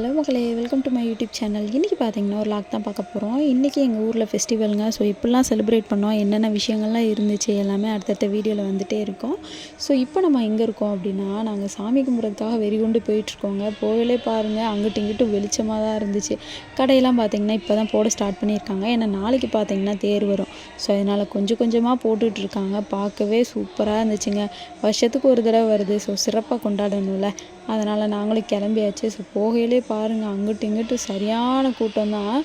Hello மக்களே welcome to my YouTube channel இன்றைக்கி பார்த்தீங்கன்னா ஒரு லாக் தான் பார்க்க போகிறோம் இன்றைக்கி எங்கள் ஊரில் ஃபெஸ்டிவலுங்க ஸோ இப்படிலாம் செலிப்ரேட் பண்ணோம். என்னென்ன விஷயங்கள்லாம் இருந்துச்சு எல்லாமே அடுத்தடுத்த வீடியோவில் வந்துகிட்டே இருக்கோம். ஸோ இப்போ நம்ம எங்கே இருக்கோம் அப்படின்னா நாங்கள் சாமி கும்பிட்றதுக்காக வெறி கொண்டு போயிட்டுருக்கோங்க போகலே பாருங்கள் அங்கிட்டு இங்கிட்டு வெளிச்சமாக தான் இருந்துச்சு. கடையெல்லாம் பார்த்தீங்கன்னா இப்போ தான் போட ஸ்டார்ட் பண்ணியிருக்காங்க. ஏன்னா நாளைக்கு பார்த்தீங்கன்னா தேர் வரும். ஸோ அதனால் கொஞ்சம் கொஞ்சமாக போட்டுட்டு இருக்காங்க. பார்க்கவே சூப்பராக இருந்துச்சுங்க. வருஷத்துக்கு ஒரு தடவை வருது. ஸோ சிறப்பாக கொண்டாடணும்ல. அதனால் நாங்களும் கிளம்பியாச்சு. ஸோ போகையிலே பாருங்கள் அங்கிட்டு இங்கிட்டு சரியான கூட்டம் தான்.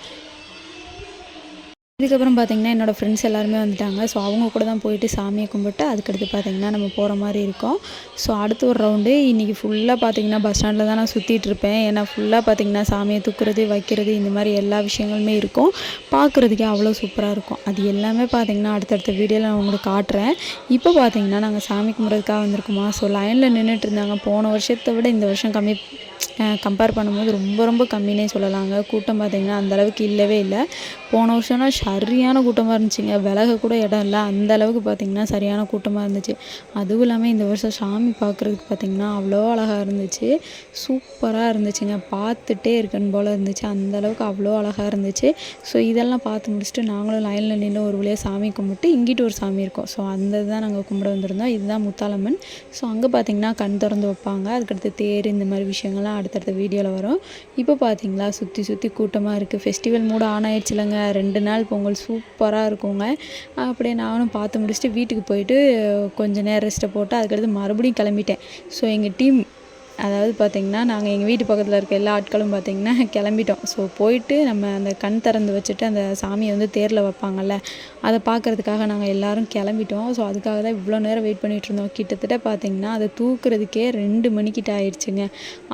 இதுக்கப்புறம் பார்த்தீங்கன்னா என்னோடய ஃப்ரெண்ட்ஸ் எல்லாருமே வந்துட்டாங்க. ஸோ அவங்க கூட தான் போயிட்டு சாமியை கும்பிட்டு அதுக்கடுத்து பார்த்தீங்கன்னா நம்ம போகிற மாதிரி இருக்கும். ஸோ அடுத்து ஒரு ரவுண்டு இன்றைக்கி ஃபுல்லாக பார்த்தீங்கன்னா பஸ் ஸ்டாண்டில் தான் நான் சுற்றிட்டு இருப்பேன். ஏன்னா ஃபுல்லாக பார்த்தீங்கன்னா சாமியை தூக்குறது வைக்கிறது இந்த மாதிரி எல்லா விஷயங்களுமே இருக்கும். பார்க்குறதுக்கே அவ்வளோ சூப்பராக இருக்கும். அது எல்லாமே பார்த்தீங்கன்னா அடுத்தடுத்த வீடியோவில் நான் உங்களுக்கு காட்டுறேன். இப்போ பார்த்தீங்கன்னா நாங்கள் சாமி கும்பிட்றதுக்காக வந்திருக்கோமா? ஸோ லைனில் நின்றுட்டு இருந்தாங்க. போன வருஷத்தை விட இந்த வருஷம் கம்மி கம்பேர் பண்ணும்போது ரொம்ப ரொம்ப கம்மினே சொல்லலாங்க. கூட்டம் பார்த்திங்கன்னா அந்தளவுக்கு இல்லவே இல்லை. போன வருஷம்னா சரியான கூட்டமாக இருந்துச்சுங்க. விலக கூட இடம் இல்லை. அந்த அளவுக்கு பார்த்திங்கன்னா சரியான கூட்டமாக இருந்துச்சு. அதுவும் இல்லாமல் இந்த வருஷம் சாமி பார்க்குறதுக்கு பார்த்திங்கன்னா அவ்வளோ அழகாக இருந்துச்சு. சூப்பராக இருந்துச்சுங்க. பார்த்துட்டே இருக்கணும் போல் இருந்துச்சு. அந்தளவுக்கு அவ்வளோ அழகாக இருந்துச்சு. ஸோ இதெல்லாம் பார்த்து முடிச்சுட்டு நாங்களும் லைனில் நின்று ஒரு வழியாக சாமி கும்பிட்டு இங்கிட்டு ஒரு சாமி இருக்கும். ஸோ அந்த தான் நாங்கள் கும்பிட வந்திருந்தோம். இதுதான் முத்தாலம்மன் ஸோ அங்கே பார்த்திங்கன்னா கண் திறந்து வைப்பாங்க. அதுக்கடுத்து தேர் இந்த மாதிரி விஷயங்கள்லாம் அடுத்தடுத்த வீடியோவில் வரும். இப்போ பார்த்தீங்களா சுற்றி சுற்றி கூட்டமாக இருக்குது ஃபெஸ்டிவல் மூட ஆன் ஆயிடுச்சுலங்க. ரெண்டு நாள் பொங்கல் சூப்பராக இருக்குங்க. அப்படியே நானும் பார்த்து முடிச்சுட்டு வீட்டுக்கு போயிட்டு கொஞ்சம் நேரம் ரெஸ்ட்டை போட்டு அதுக்கடுத்து மறுபடியும் கிளம்பிட்டேன். ஸோ எங்கள் டீம் அதாவது பார்த்திங்கன்னா நாங்கள் எங்கள் வீட்டு பக்கத்தில் இருக்க எல்லா ஆட்களும் பார்த்திங்கன்னா கிளம்பிட்டோம். ஸோ போயிட்டு நம்ம அந்த கண் திறந்து வச்சுட்டு அந்த சாமியை வந்து தேரில் வைப்பாங்கல்ல அதை பார்க்குறதுக்காக நாங்கள் எல்லோரும் கிளம்பிட்டோம். ஸோ அதுக்காக தான் இவ்வளோ நேரம் வெயிட் பண்ணிகிட்டு இருந்தோம். கிட்டத்தட்ட பார்த்திங்கன்னா அதை தூக்குறதுக்கே ரெண்டு மணிக்கிட்ட ஆயிடுச்சுங்க.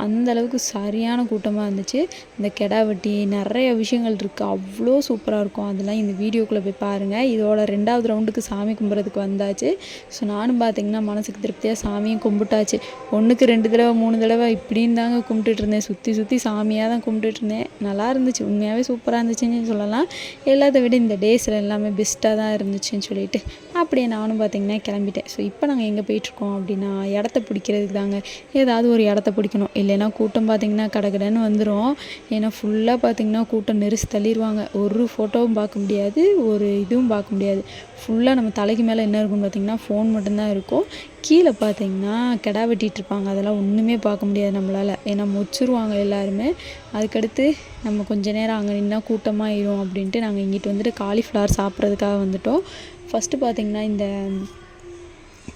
அந்த அளவுக்கு சரியான கூட்டமாக இருந்துச்சு. இந்த கெடா வெட்டி நிறைய விஷயங்கள் இருக்குது அவ்வளோ சூப்பராக இருக்கும். அதெல்லாம் இந்த வீடியோக்குள்ளே போய் பாருங்கள் இதோட ரெண்டாவது ரவுண்டுக்கு சாமி கும்பிட்றதுக்கு வந்தாச்சு. ஸோ நானும் பார்த்திங்கன்னா மனசுக்கு திருப்தியாக சாமியும் கும்பிட்டாச்சு. ஒன்றுக்கு ரெண்டு தடவை மூணு தடவை இப்படின்னு தாங்க கும்பிட்டுட்டு இருந்தேன். சுற்றி சுற்றி சாமியாக தான் கும்பிட்டுட்டு இருந்தேன். நல்லா இருந்துச்சு. உண்மையாகவே சூப்பராக இருந்துச்சுன்னு சொல்லலாம். எல்லாத்த விட இந்த டேஸில் எல்லாமே பெஸ்ட்டாக தான் இருந்துச்சுன்னு சொல்லிட்டு அப்படியே நானும் பார்த்தீங்கன்னா கிளம்பிட்டேன். ஸோ இப்போ நாங்கள் எங்கே போயிட்டுருக்கோம் அப்படின்னா இடத்த பிடிக்கிறதுக்கு தாங்க. ஏதாவது ஒரு இடத்த பிடிக்கணும். இல்லைன்னா கூட்டம் பார்த்திங்கன்னா கடகடன்னு வந்துடும் ஏன்னா ஃபுல்லாக பார்த்திங்கன்னா கூட்டம் நெரிசு தள்ளிடுவாங்க ஒரு ஃபோட்டோவும் பார்க்க முடியாது ஒரு இதுவும் பார்க்க முடியாது. ஃபுல்லாக நம்ம தலைக்கு மேலே என்ன இருக்கும்னு பார்த்திங்கன்னா ஃபோன் மட்டும்தான் இருக்கும். கீழே பார்த்தீங்கன்னா கிடா வெட்டிகிட்ருப்பாங்க அதெல்லாம் ஒன்றுமே பார்க்க முடியாது நம்மளால். ஏன்னா முச்சிருவாங்க எல்லாருமே. அதுக்கடுத்து நம்ம கொஞ்ச நேரம் அங்கே நின்னா கூட்டமாகிடும் அப்படின்ட்டு நாங்கள் இங்கிட்டு வந்துட்டு காலிஃப்ளவர் சாப்பிட்றதுக்காக வந்துட்டோம். ஃபஸ்ட்டு பார்த்திங்கன்னா இந்த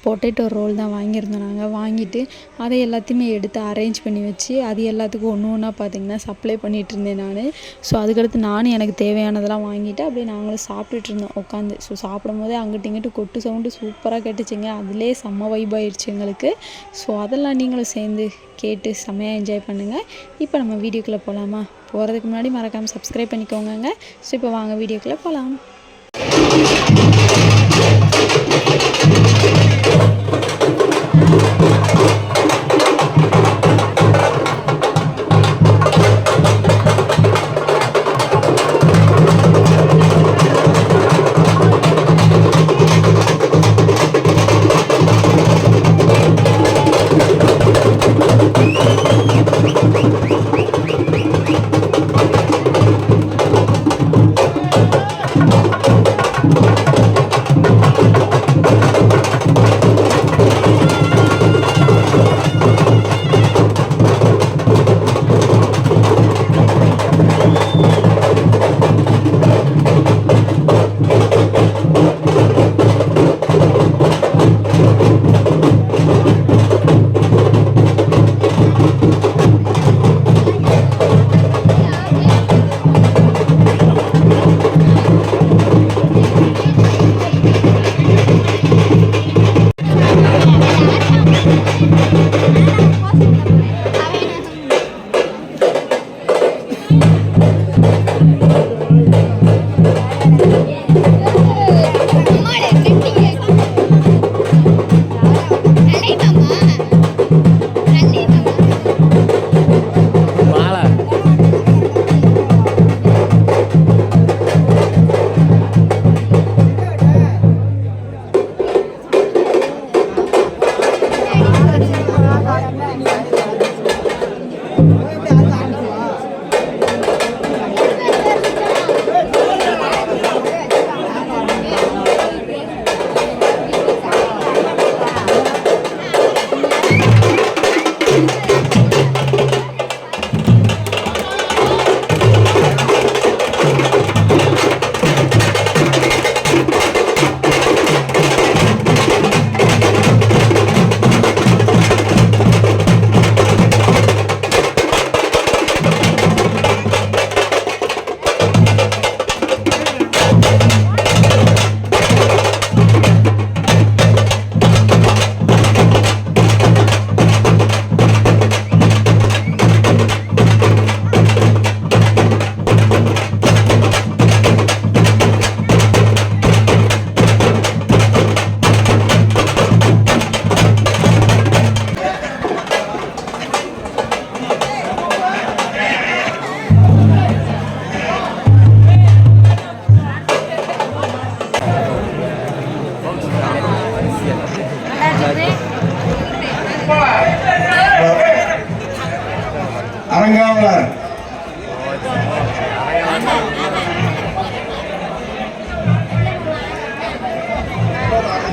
பொட்டேட்டோ ரோல் தான் வாங்கியிருந்தோம் நாங்கள் வாங்கிட்டு அதை எல்லாத்தையுமே எடுத்து அரேஞ்ச் பண்ணி வச்சு அது எல்லாத்துக்கும் ஒன்று ஒன்றா பார்த்திங்கன்னா சப்ளை பண்ணிகிட்டு இருந்தேன் நான். ஸோ அதுக்கடுத்து நானும் எனக்கு தேவையானதெல்லாம் வாங்கிட்டு அப்படியே நாங்களும் சாப்பிட்டுட்டு இருந்தோம் உட்காந்து. ஸோ சாப்பிடும் போதே அங்கிட்டு இங்கிட்டு கொட்டு சவுண்டு சூப்பராக கேட்டுச்சுங்க. அதிலே செம்ம வைப் ஆயிடுச்சு எங்களுக்கு. ஸோ அதெல்லாம் நீங்களும் சேர்ந்து கேட்டு செம்மையாக என்ஜாய் பண்ணுங்கள் இப்போ நம்ம வீடியோக்குள்ளே போகலாமா போகிறதுக்கு முன்னாடி மறக்காமல் சப்ஸ்கிரைப் பண்ணிக்கோங்க ஸோ இப்போ வாங்க வீடியோக்குள்ளே போகலாம் Thank you.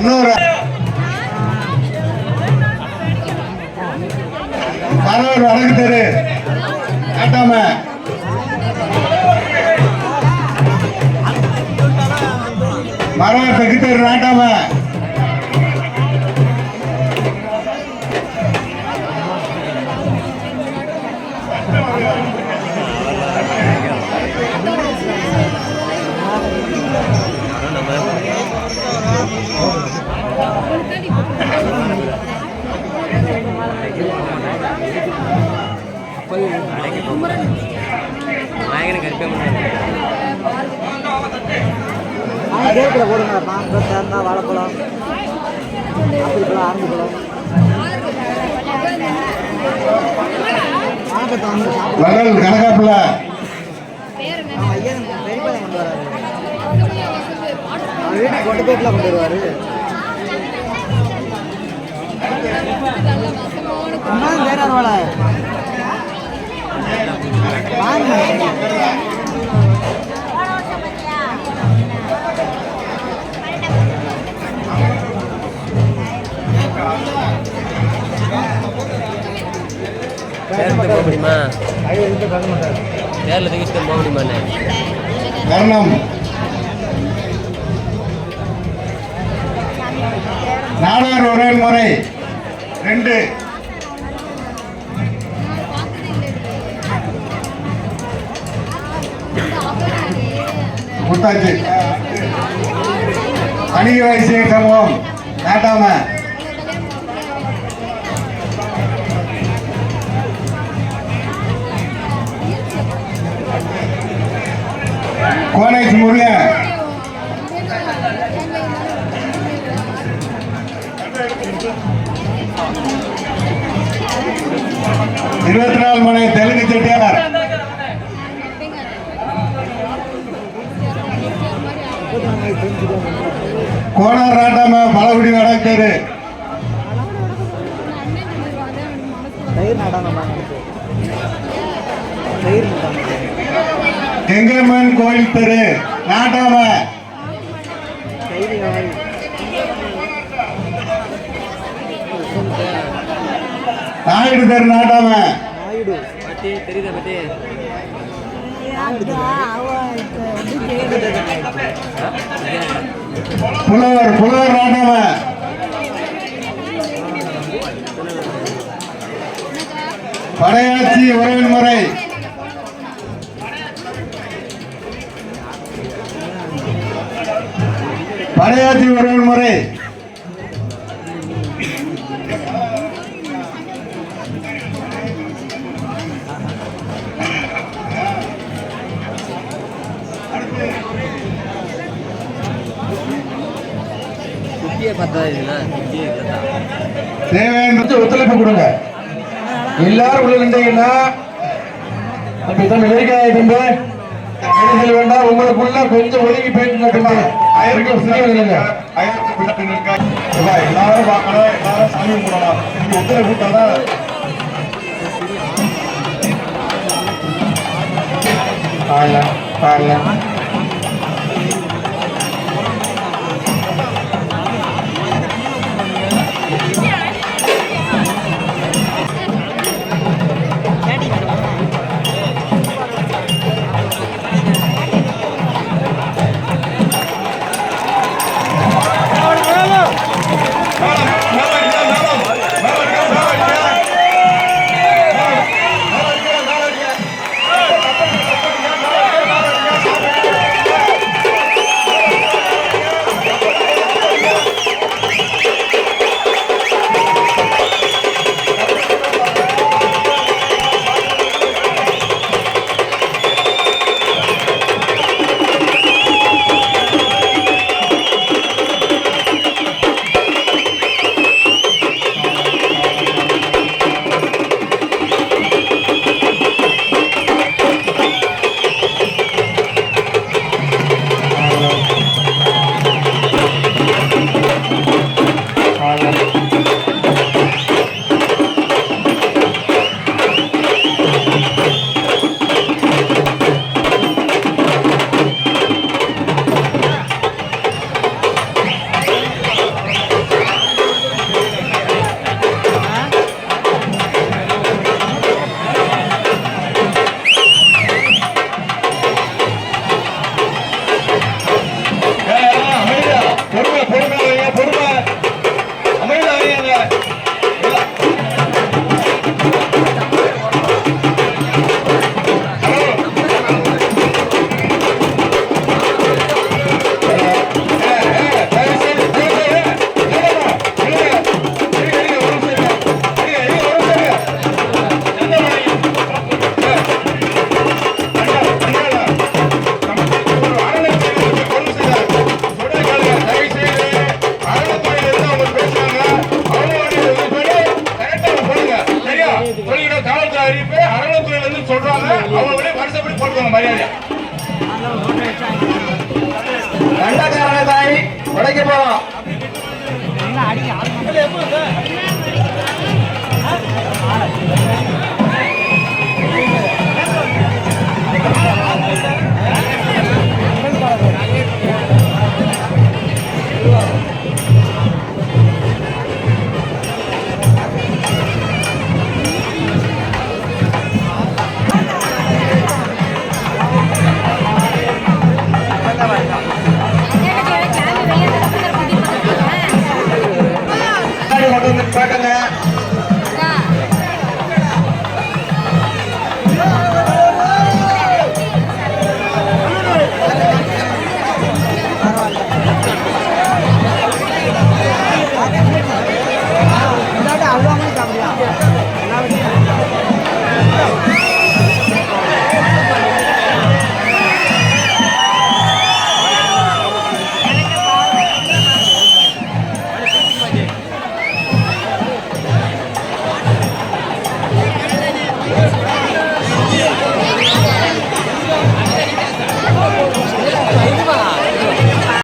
இன்னொரு கரூர் வடக்கு தெரு. காட்டாம. மரம் தெற்கு தெரு நாட்டாம கேட்குற போடுங்க மாம்பழம் தேர்ந்தா வாழைப்பழம். ஆப்பிள் பழம் ஆரஞ்சு பழம். வாழைப்பழத்தை வந்து சாப்பிடுவோம் வள்ளல் கனகாப்புல ஐயன் பெரியப்பா கொண்டு வராரு. அவர் வீட்டுக்கு கொண்டு போயிட்டுலாம் கொண்டு வருவாரு. அம்மா வேற வாழை வாங்க. தேர்ந்து போக முடியுமா? தேரில் தூக்கிட்டு போக முடியுமாண்ணே? கர்ணம் நாடார் ஒரே முறை. ரெண்டு. முட்டாச்சு வணிக வைசிய சமூகம். நாட்டாம கோனைக்கு முருக. இருபத்தி நாலு மணி தெலுங்கு செட்டியார். கோனார் நாட்டாம பழகுடி நடக்கிறது. கெங்கம்மன் தெரு. நாட்டாம. நாயுடு தெரு நாட்டாம. புலவர் புலவர் நாட்டாம. படையாட்சி உறவின் முறை. படையாட்சி உறவின் முறை. தேவையான ஒத்துழைப்பு கொடுங்க. எல்லாரும் உள்ள நின்றீங்கன்னா தம்பி. நெரிசல் வேண்டாம் உங்களுக்குள்ள கொஞ்சம் ஒதுங்கி போயிட்டு தம்பி ஆயிரம். சிறிய நில்லுங்க எல்லாரும் பார்க்கணும் எல்லாரும் சாமி கும்பிடலாம் நீங்க ஒத்துழைப்பு கொடுத்தாதான் பாருங்க பாருங்க